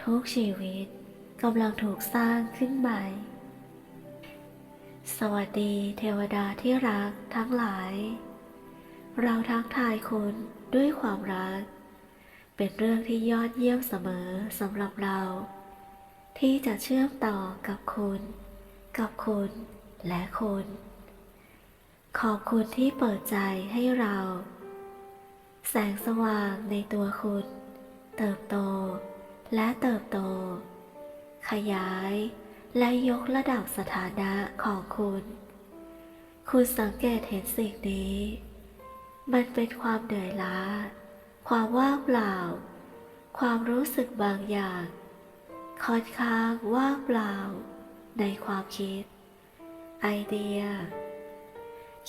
ทุกชีวิตกำลังถูกสร้างขึ้นใหม่ สวัสดีเทวดาที่รักทั้งหลาย เราทักทายคุณด้วยความรัก เป็นเรื่องที่ยอดเยี่ยมเสมอสำหรับเรา ที่จะเชื่อมต่อกับคุณ กับคุณและคุณ ขอบคุณที่เปิดใจให้เรา แสงสว่างในตัวคุณ เติบโต และเติบโต ขยาย และยกระดับสถานะของคุณ คุณสังเกตเห็นสิ่งนี้ มันเป็นความเหนื่อยล้า ความว่างเปล่า ความรู้สึกบางอย่าง ค่อนข้างว่างเปล่า ในความคิด ไอเดีย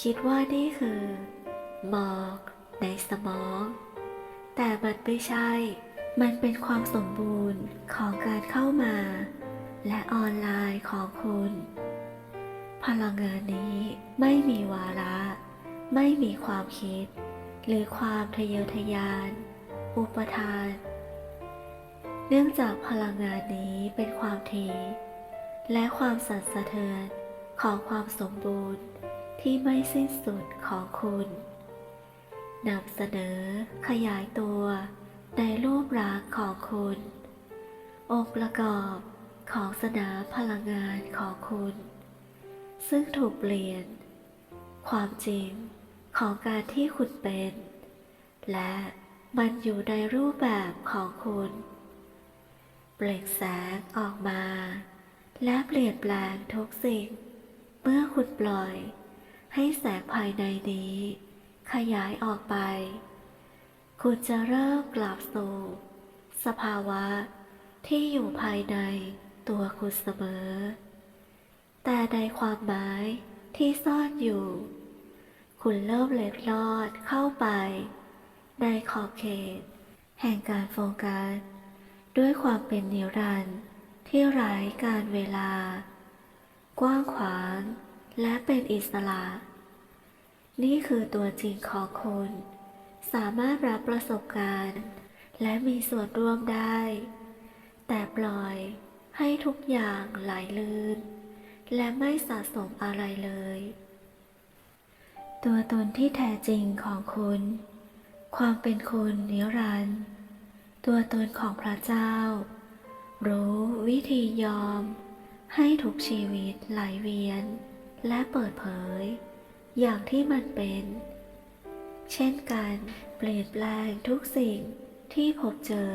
คิดว่านี่คือหมอกในสมอง แต่มันไม่ใช่ มันเป็นความสมบูรณ์ของการเข้ามา และออนไลน์ของคุณ พลังงานนี้ไม่มีวาระ ไม่มีความคิด หรือความทะเยอทะยาน อุปทาน เนื่องจากพลังงานนี้เป็นความทีและความสั่นสะเทือนของความสมบูรณ์ที่ไม่สิ้นสุดของคุณนำเสนอขยายตัว ในรูปร่างของคุณ องค์ประกอบของสนามพลังงานของคุณ ซึ่งถูกเปลี่ยน ความจริงของการที่คุณเป็น และมันอยู่ในรูปแบบของคุณ เปล่งแสงออกมา และเปลี่ยนแปลงทุกสิ่ง เมื่อคุณปล่อยให้แสงภายในนี้ ขยายออกไป คุณจะเริ่มกลับสู่สภาวะที่อยู่ภายในตัวคุณเสมอ แต่ในความหมายที่ซ่อนอยู่ คุณเริ่มเล็ดลอดเข้าไป ในขอบเขต แห่งการโฟกัส ด้วยความเป็นนิรันดร์ที่ไร้การเวลา กว้างขวางและเป็นอิสระ นี่คือตัวจริงของคุณ สามารถรับประสบการณ์ และมีส่วนร่วมได้ แต่ปล่อยให้ทุกอย่างไหลลื่น และไม่สะสมอะไรเลย ตัวตนที่แท้จริงของคุณ ความเป็นคุณนิรันดร์ตัวตนของพระเจ้า รู้วิธียอม ให้ทุกชีวิตไหลเวียน และเปิดเผย อย่างที่มันเป็น เช่นกันเปลี่ยนแปลงทุกสิ่งที่พบเจอ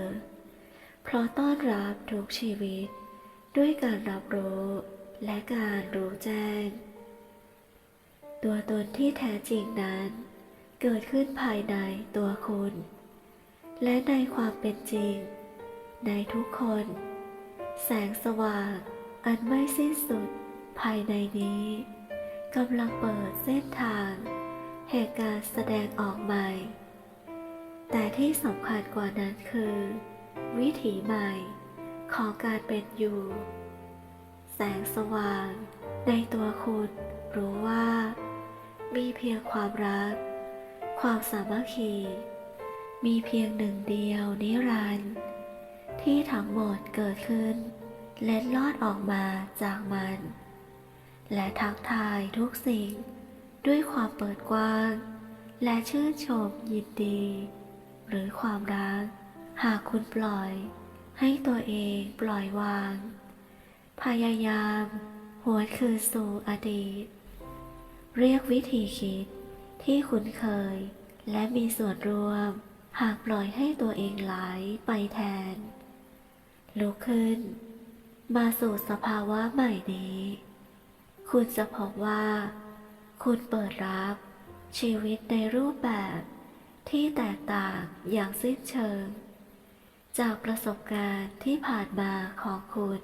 เพราะต้อนรับทุกชีวิต ด้วยการรับรู้และการรู้แจ้ง ตัวตนที่แท้จริงนั้น เกิดขึ้นภายในตัวคุณ และในความเป็นจริง ในทุกคน แสงสว่างอันไม่สิ้นสุดภายในนี้กำลังเปิดเส้นทาง แห่งการแสดงออกใหม่ แต่ที่สำคัญกว่านั้นคือ วิถีใหม่ของการเป็นอยู่ แสงสว่างในตัวคุณรู้ว่า มีเพียงความรัก ความสามัคคี มีเพียงหนึ่งเดียวนิรันดร์ที่ทั้งหมดเกิดขึ้น เล็ดลอดออกมาจากมัน และทักทายทุกสิ่ง ด้วยความเปิดกว้าง และชื่นชมยินดี หรือความรัก หากคุณปล่อย ให้ตัวเองปล่อยวาง พยายามหวนคืนสู่อดีต เรียกวิธีคิดที่คุ้นเคย และมีส่วนร่วม หากปล่อยให้ตัวเองไหลไปแทน ลุกขึ้น มาสู่สภาวะใหม่นี้ คุณจะพบว่า คุณเปิดรับ ชีวิตในรูปแบบที่แตกต่างอย่างสิ้นเชิง จากประสบการณ์ที่ผ่านมาของคุณ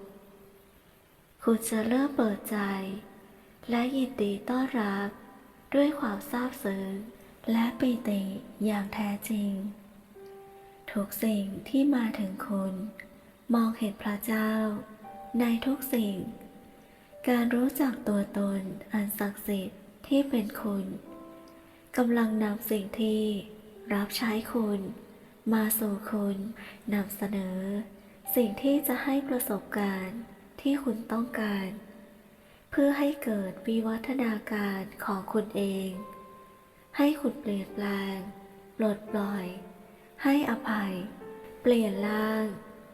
คุณจะเริ่มเปิดใจ และยินดีต้อนรับ ด้วยความซาบซึ้งและปิติอย่างแท้จริง ทุกสิ่งที่มาถึงคุณ มองเห็นพระเจ้า ในทุกสิ่ง การรู้จักตัวตนอันศักดิ์สิทธิ์ ที่เป็นคุณกำลังนำสิ่งที่รับใช้คุณ มาสู่คุณนำเสนอ สิ่งที่จะให้ประสบการณ์ที่คุณต้องการ เพื่อให้เกิดวิวัฒนาการของคุณเอง ให้คุณเปลี่ยนแปลงปลดปล่อย ให้อภัย เปลี่ยนร่าง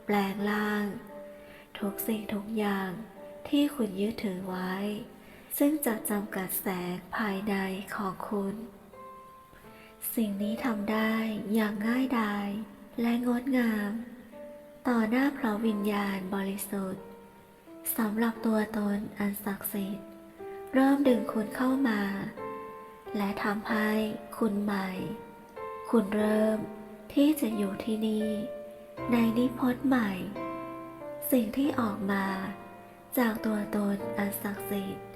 แปลงร่าง ทุกสิ่งทุกอย่างที่คุณยึดถือไว้ ซึ่งจะจำกัดแสงภายในของคุณ สิ่งนี้ทำได้อย่างง่ายดายและงดงาม ต่อหน้าพระวิญญาณบริสุทธิ์สำหรับตัวตนอันศักดิ์สิทธิ์ เริ่มดึงคุณเข้ามา และทำให้คุณใหม่ คุณเริ่มที่จะอยู่ที่นี่ ในนิพจน์ใหม่ สิ่งที่ออกมา จากตัวตนอันศักดิ์สิทธิ์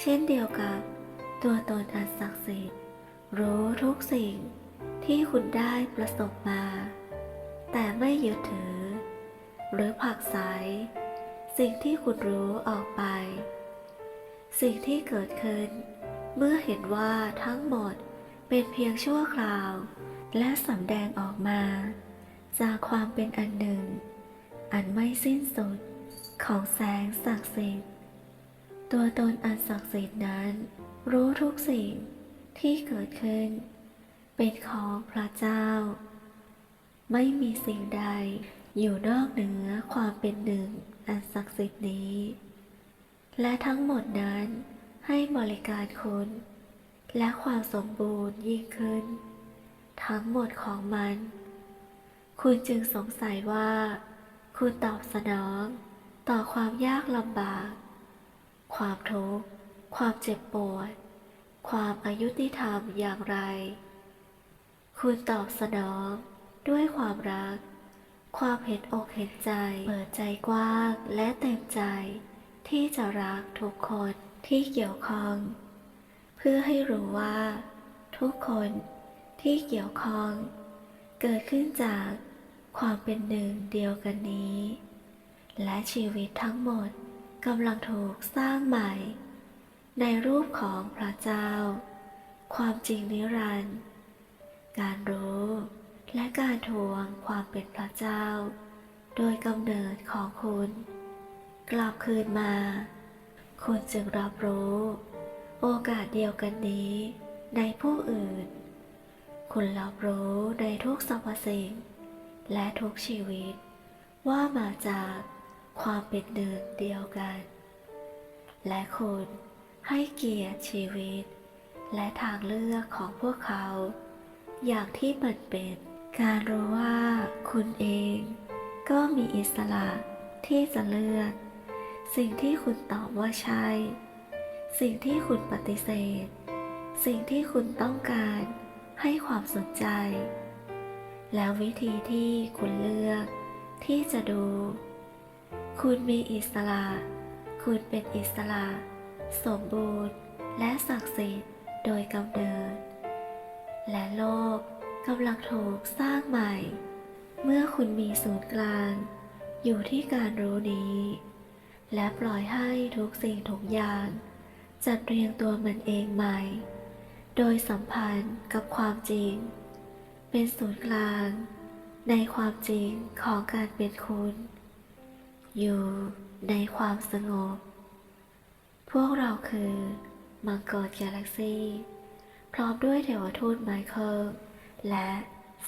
เช่นเดียวกับตัวตนอันศักดิ์สิทธิ์รู้ทุกสิ่งที่คุณได้ประสบมา แต่ไม่ยึดถือ หรือผลักไสสิ่งที่คุณรู้ออกไป สิ่งที่เกิดขึ้น เมื่อเห็นว่าทั้งหมดเป็นเพียงชั่วคราว และสำแดงออกมา จากความเป็นอันหนึ่ง อันไม่สิ้นสุดของแสงศักดิ์สิทธิ์ ตัวตนอันศักดิ์สิทธิ์นั้น รู้ทุกสิ่งที่เกิดขึ้น เป็นของพระเจ้า ไม่มีสิ่งใดอยู่นอกเหนือความเป็นหนึ่งอันศักดิ์สิทธิ์นี้ และทั้งหมดนั้นให้บริการคุณ และความสมบูรณ์ยิ่งขึ้น ทั้งหมดของมัน คุณจึงสงสัยว่า คุณตอบสนองต่อความยากลำบาก ความทุกข์ ความเจ็บปวด ความอายุติธรรมอย่างไร คุณตอบสนองด้วยความรัก ความเห็นอกเห็นใจ เปิดใจกว้างและเต็มใจ ที่จะรักทุกคนที่เกี่ยวข้อง เพื่อให้รู้ว่า ทุกคนที่เกี่ยวข้อง เกิดขึ้นจากความเป็นหนึ่งเดียวกันนี้ และชีวิตทั้งหมด กำลังถูกสร้างใหม่ ในรูปของพระเจ้า ความจริงนิรันดร์การรู้และการทวงความเป็นพระเจ้า โดยกำเนิดของคุณ กลับคืนมา คุณจึงรับรู้ โอกาสเดียวกันนี้ ในผู้อื่น คุณรับรู้ในทุกสรรพสิ่ง และทุกชีวิต ว่ามาจาก ความเป็นหนึ่งเดียวกัน และคุณให้เกียรติชีวิต และทางเลือกของพวกเขา อย่างที่มันเป็นการรู้ว่าคุณเองก็มีอิสระที่จะเลือก สิ่งที่คุณตอบว่าใช่ สิ่งที่คุณปฏิเสธ สิ่งที่คุณต้องการให้ความสนใจ แล้ววิธีที่คุณเลือกที่จะดู คุณมีอิสระ คุณเป็นอิสระ สมบูรณ์ และศักดิ์สิทธิ์โดยกำเนิด และโลกกำลังถูกสร้างใหม่ เมื่อคุณมีศูนย์กลาง อยู่ที่การรู้นี้ และปล่อยให้ทุกสิ่งทุกอย่าง จัดเรียงตัวมันเองใหม่ โดยสัมพันธ์กับความจริง เป็นศูนย์กลาง ในความจริงของการเป็นคุณ อยู่ในความสงบ พวกเราคือ มังกรกาแล็กซี่ พร้อมด้วยเทวทูตไมเคิลและ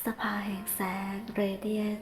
สภาแห่งแสงเรเดียน